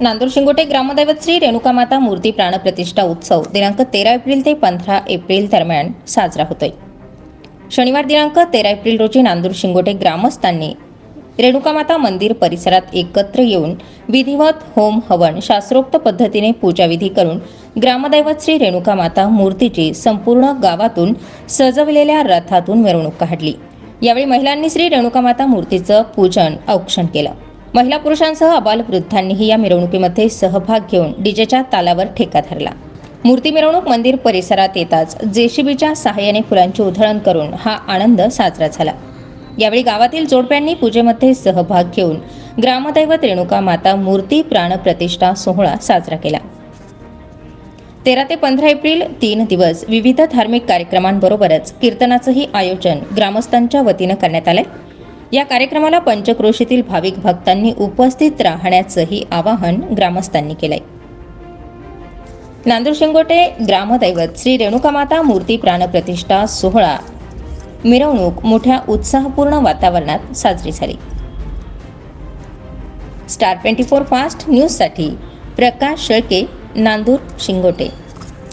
नांदूर शिंगोटे ग्रामदैवत श्री रेणुका माता मूर्ती प्राणप्रतिष्ठा उत्सव दिनांक तेरा एप्रिल ते पंधरा एप्रिल दरम्यान साजरा होतोय. शनिवार दिनांक तेरा एप्रिल रोजी नांदूर शिंगोटे ग्रामस्थांनी रेणुका माता मंदिर परिसरात एकत्र येऊन विधिवत होम हवन शास्त्रोक्त पद्धतीने पूजाविधी करून ग्रामदैवत श्री रेणुका माता मूर्तीची संपूर्ण गावातून सजवलेल्या रथातून मिरवणूक काढली. यावेळी महिलांनी श्री रेणुका माता मूर्तीचं पूजन औक्षण केलं. महिला पुरुषांसह अबाल वृद्धांनीही या मिरवणुकीमध्ये सहभाग घेऊन डीजेच्या तालावर ठेका धरला. मूर्ती मिरवणूक मंदिर परिसरात येताच जेसीबीच्या सहाय्याने फुलांची उधळण करून हा आनंद साजरा झाला. यावेळी गावातील जोडप्यांनी पूजेमध्ये सहभाग घेऊन ग्रामदैवत रेणुका माता मूर्ती प्राणप्रतिष्ठा सोहळा साजरा केला. तेरा ते पंधरा एप्रिल तीन दिवस विविध धार्मिक कार्यक्रमांबरोबरच कीर्तनाचंही आयोजन ग्रामस्थांच्या वतीनं करण्यात आलंय. या कार्यक्रमाला पंचक्रोशीतील भाविक भक्तांनी उपस्थित राहण्याचंही आवाहन ग्रामस्थांनी केलंय. नांदूर शिंगोटे ग्रामदैवत श्री रेणुकामाता मूर्ती प्राणप्रतिष्ठा सोहळा. मिरवणूक मोठ्या उत्साहपूर्ण वातावरणात साजरी झाली. स्टार ट्वेंटी फोर फास्ट न्यूजसाठी प्रकाश शेळके नांदूर शिंगोटे.